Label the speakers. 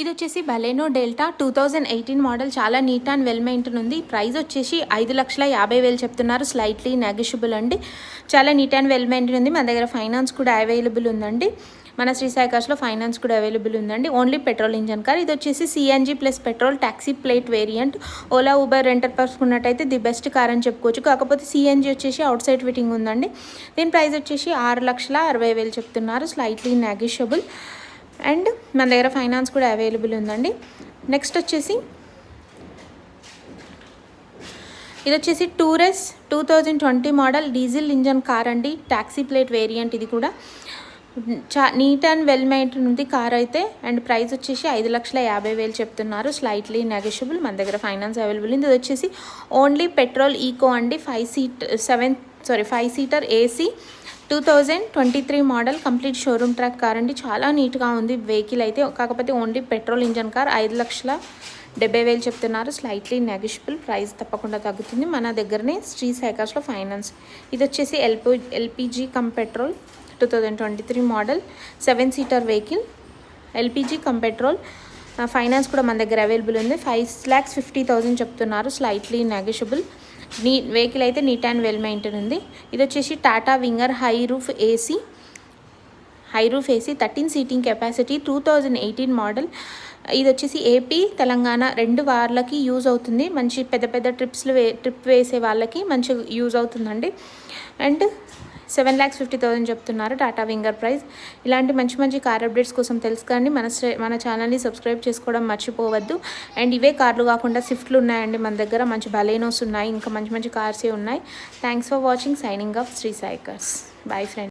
Speaker 1: ఇది వచ్చేసి Baleno Delta two thousand eighteen model చాలా నీట్ అండ్ వెల్ మెయింటైన్ ఉంది. ప్రైస్ వచ్చేసి ఐదు లక్షల యాభై వేలు చెప్తున్నారు. స్లైట్లీ నెగిషియబుల్ అండి. చాలా నీట్ అండ్ వెల్ మెయింటైన్ ఉంది. మన దగ్గర ఫైనాన్స్ కూడా అవైలబుల్ ఉందండి. మన శ్రీ సాయి కార్స్లో ఫైనాన్స్ కూడా అవైలబుల్ ఉందండి ఓన్లీ పెట్రోల్ ఇంజన్ కార్ ఇది వచ్చేసి CNG plus petrol taxi plate variant Ola Uber renter పర్సుకున్నట్టయితే the best car అని చెప్పుకోవచ్చు. కాకపోతే సిఎన్జీ వచ్చేసి అవుట్ సైడ్ ఫిట్టింగ్ ఉందండి. దీని ప్రైస్ వచ్చేసి ఆరు లక్షల అరవై వేలు చెప్తున్నారు. స్లైట్లీ నెగిషియబుల్ అండ్ మన దగ్గర ఫైనాన్స్ కూడా అవైలబుల్ ఉందండి. నెక్స్ట్ వచ్చేసి ఇది వచ్చేసి tour S two thousand twenty model diesel engine car అండి. ట్యాక్సీ ప్లేట్ వేరియంట్ ఇది కూడా. చా నీట్ అండ్ వెల్ మెయింటైన్ ఉంది కార్ అయితే. అండ్ ప్రైస్ వచ్చేసి ఐదు లక్షల యాభై వేలు చెప్తున్నారు. స్లైట్లీ నెగోషియబుల్ మన దగ్గర ఫైనాన్స్ అవైలబుల్ ఉంది. ఇది వచ్చేసి ఓన్లీ పెట్రోల్ ఈకో అండి. Five seat seven sorry five seater AC two thousand twenty three model complete showroom track car అండి. చాలా నీట్గా ఉంది. వెహికల్ అయితే కాకపోతే ఓన్లీ పెట్రోల్ ఇంజన్ కార్ ఐదు లక్షల డెబ్బై వేలు చెప్తున్నారు. స్లైట్లీ నెగిషిబుల్ ప్రైస్ తప్పకుండా తగ్గుతుంది. మన దగ్గరనే శ్రీ సైకాస్లో ఫైనాన్స్ ఇది వచ్చేసి LP LPG cum petrol two thousand twenty three model seven seater vehicle LPG cum petrol. Finance కూడా మన దగ్గర అవైలబుల్ ఉంది. ఫైవ్ ల్యాక్స్ ఫిఫ్టీ థౌజండ్ చెప్తున్నారు. స్లైట్లీ నెగిషిబుల్ నీ వెహికల్ అయితే నీట్ అండ్ వెల్ మెయింటైన్ ఉంది. ఇది వచ్చేసి Tata Winger high roof AC. High roof AC thirteen seating capacity two thousand eighteen model. ఇది వచ్చేసి ఏపీ తెలంగాణ రెండు వార్లకి యూజ్ అవుతుంది. మంచి పెద్ద పెద్ద ట్రిప్స్లు వే ట్రిప్ వేసే వాళ్ళకి మంచి యూజ్ అవుతుందండి. And seven lakhs fifty thousand చెప్తున్నారు టాటా వింగర్ ప్రైస్. ఇలాంటి మంచి మంచి కార్ అప్డేట్స్ కోసం తెలుసుకోండి. మన మన ఛానల్ని సబ్స్క్రైబ్ చేసుకోవడం మర్చిపోవద్దు. అండ్ ఇవే కార్లు కాకుండా స్విఫ్ట్లు ఉన్నాయండి మన దగ్గర. మంచి బలేనోస్ ఉన్నాయి. ఇంకా మంచి మంచి కార్సే ఉన్నాయి. Thanks for watching signing off Sri Sai bye friend